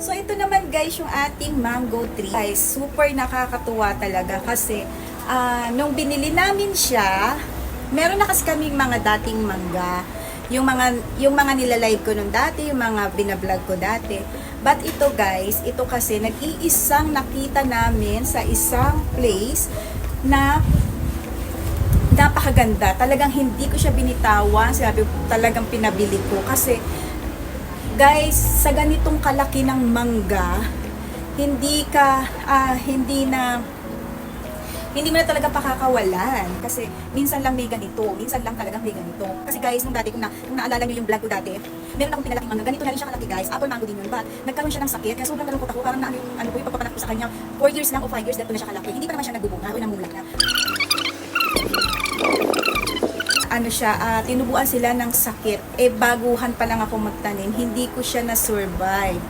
So ito naman guys yung ating mango tree. Guys, super nakakatuwa talaga kasi ah, nung binili namin siya, meron na kasi kaming mga dating mangga. Yung mga yung mga nilalive ko nung dati, yung mga binablog ko dati. But ito guys, ito kasi nag-iisang nakita namin sa isang place na napakaganda. Talagang hindi ko siya binitawan. Sabi talagang pinabili ko. Kasi, guys, sa ganitong kalaki ng mangga, hindi ka, ah, hindi na, hindi mo na talaga pakakawalan. Kasi, minsan lang may ganito. Minsan lang talagang may ganito. Kasi guys, nung dati, kung, na, kung naalala nyo yung vlog ko dati, meron akong pinalaking mangga. Ganito na rin siya kalaki guys. Apple mango din yun. But, nagkaroon siya ng sakit. Kaya sobrang nalungkot ako. Parang na, ano, ano ko yung pagpapanak ko sa kanya. 4 years lang o 5 years, dito na siya kalaki. Hindi pa naman siya nagbubunga o namulak na ano siya, ah, tinubuan sila ng sakit. Eh, baguhan pa lang ako magtanim, hindi ko siya na-survive.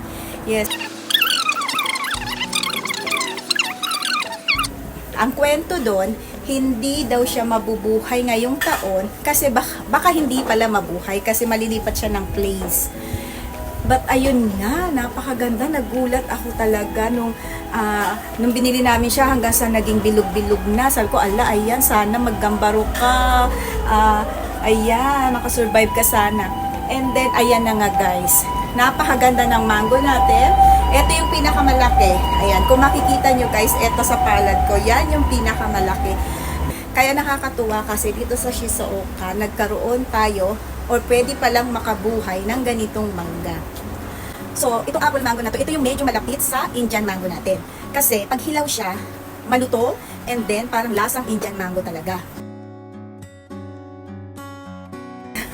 Yes. Ang kwento doon, hindi daw siya mabubuhay ngayong taon kasi baka, baka hindi pala mabuhay kasi malilipat siya ng place. But ayun nga, napakaganda. Nagulat ako talaga nung, ah, nung binili namin siya hanggang sa naging bilog-bilog na. Sabi ko, ala, ayan, sana maggambaro ka. Ah, ayan, makasurvive ka sana. And then, ayan na nga guys. Napakaganda ng mango natin. Ito yung pinakamalaki. Ayan, kung makikita nyo guys, ito sa palad ko, yan yung pinakamalaki. Kaya nakakatuwa kasi dito sa Shizuoka, nagkaroon tayo or pwede palang makabuhay ng ganitong mangga. So, itong apple mango na to, ito yung medyo malapit sa Indian mango natin. Kasi pag hilaw siya, maluto, and then parang lasang Indian mango talaga.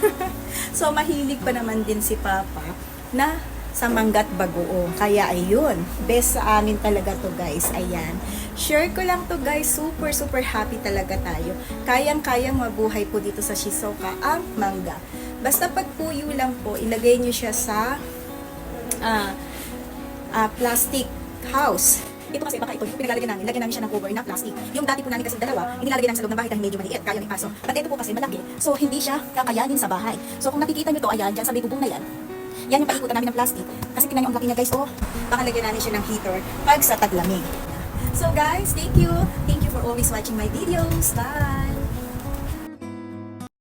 so, mahilig pa naman din si Papa na sa manggat bagoong. Kaya ayun, best sa amin talaga to guys. Ayan. Share ko lang to guys. Super, super happy talaga tayo. Kayang-kayang mabuhay po dito sa Shizuoka ang mangga. Basta pag puyo lang po, ilagay nyo siya sa ah ah, plastic house. Ito kasi baka ito, yung pinalalagyan namin, lagyan namin siya ng cover na plastic. Yung dati po namin kasi dalawa, inilalagay namin sa loob ng bahay dahil medyo maliit, kaya may paso. But ito po kasi malaki, so hindi siya kakayanin sa bahay. So kung nakikita nyo to, ayan, dyan sa may bubong na yan, yan yung paikutan namin ng plastic. Kasi tingnan nyo ang laki niya guys, oh, baka lagyan namin siya ng heater pag sa taglamig. So guys, thank you. Thank you for always watching my videos. Bye!